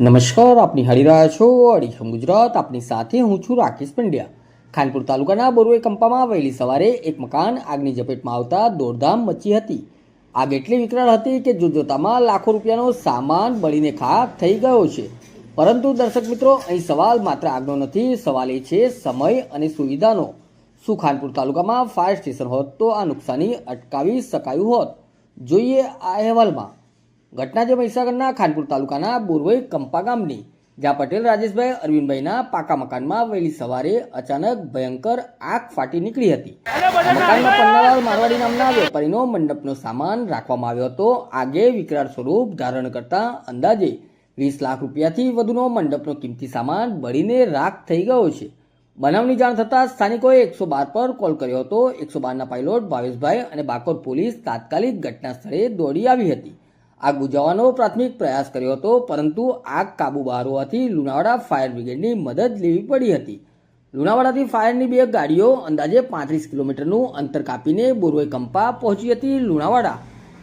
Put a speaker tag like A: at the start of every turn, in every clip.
A: નમસ્કાર, આપની નિહાળી રહ્યા છો અડીખમ ગુજરાત. આપની સાથે હું છું રાકેશ પંડ્યા. ખાનપુર તાલુકાના બોરવે કંપામાં વહેલી સવારે એક મકાન આગની ઝપેટમાં આવતા દોડધામ મચી હતી. આગ એટલી વિકરાળ હતી કે જોતજોતામાં લાખો રૂપિયાનો સામાન બળીને ખાક થઈ ગયો છે. પરંતુ દર્શક મિત્રો, અહીં સવાલ માત્ર આગનો નથી, સવાલ એ છે સમય અને સુવિધાનો. શું ખાનપુર તાલુકામાં ફાયર સ્ટેશન હોત તો આ નુકસાની અટકાવી શકાયું હોત? જોઈએ આ અહેવાલમાં. ઘટના જે મહીસાગરના ખાનપુર તાલુકાના બોરવઈ કંપા ગામની જ્યાં પટેલ રાજેશભાઈ અરવિંદભાઈના પાકા મકાનમાં વહેલી સવારે અચાનક ભયંકર આગ ફાટી નીકળી હતી. મકાનમાં પન્નાલાલ મારવાડી નામના વેપારીનો મંડપનો સામાન રાખવામાં આવ્યો હતો. આગે વિકરાળ સ્વરૂપ ધારણ કરતા અંદાજે વીસ લાખ રૂપિયાથી વધુનો મંડપનો કિંમતી સામાન બળીને રાખ થઈ ગયો છે. બનાવની જાણ થતાં સ્થાનિકોએ એકસો બાર પર કોલ કર્યો હતો. એકસો બારના પાયલોટ ભાવેશભાઈ અને બાકોર પોલીસ તાત્કાલિક ઘટના સ્થળે દોડી આવી હતી. આગ બુજાવવાનો પ્રાથમિક પ્રયાસ કર્યો હતો, પરંતુ આગ કાબુ બહાર હોવાથી લુણાવાડા ફાયર બ્રિગેડની મદદ લેવી પડી હતી. લુણાવાડાથી ફાયરની બે ગાડીઓ અંદાજે પાંત્રીસ કિલોમીટરનું અંતર કાપીને બોરવે કંપા પહોંચી હતી લુણાવાડા.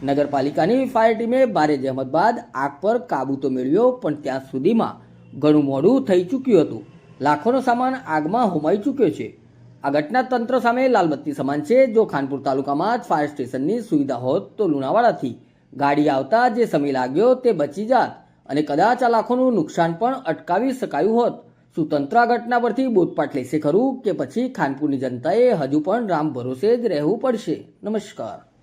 A: નગરપાલિકાની ફાયર ટીમે ભારે જહેમત બાદ આગ પર કાબુ તો મેળવ્યો, પણ ત્યાં સુધીમાં ઘણું મોડું થઈ ચૂક્યું હતું. લાખોનો સામાન આગમાં હોમાઈ ચૂક્યો છે. આ ઘટના તંત્ર સામે લાલબત્તી સમાન છે. જો ખાનપુર તાલુકામાં જ ફાયર સ્ટેશનની સુવિધા હોત તો લુણાવાડાથી ગાડી આવતા જે સમય લાગ્યો તે બચી જાત અને કદાચ આ લાખોનું નુકસાન પણ અટકાવી શકાયું હોત. શું ઘટના પરથી બોધપાઠ લેશે ખરું કે પછી ખાનપુરની જનતાએ હજુ પણ રામ ભરોસે જ રહેવું પડશે. નમસ્કાર.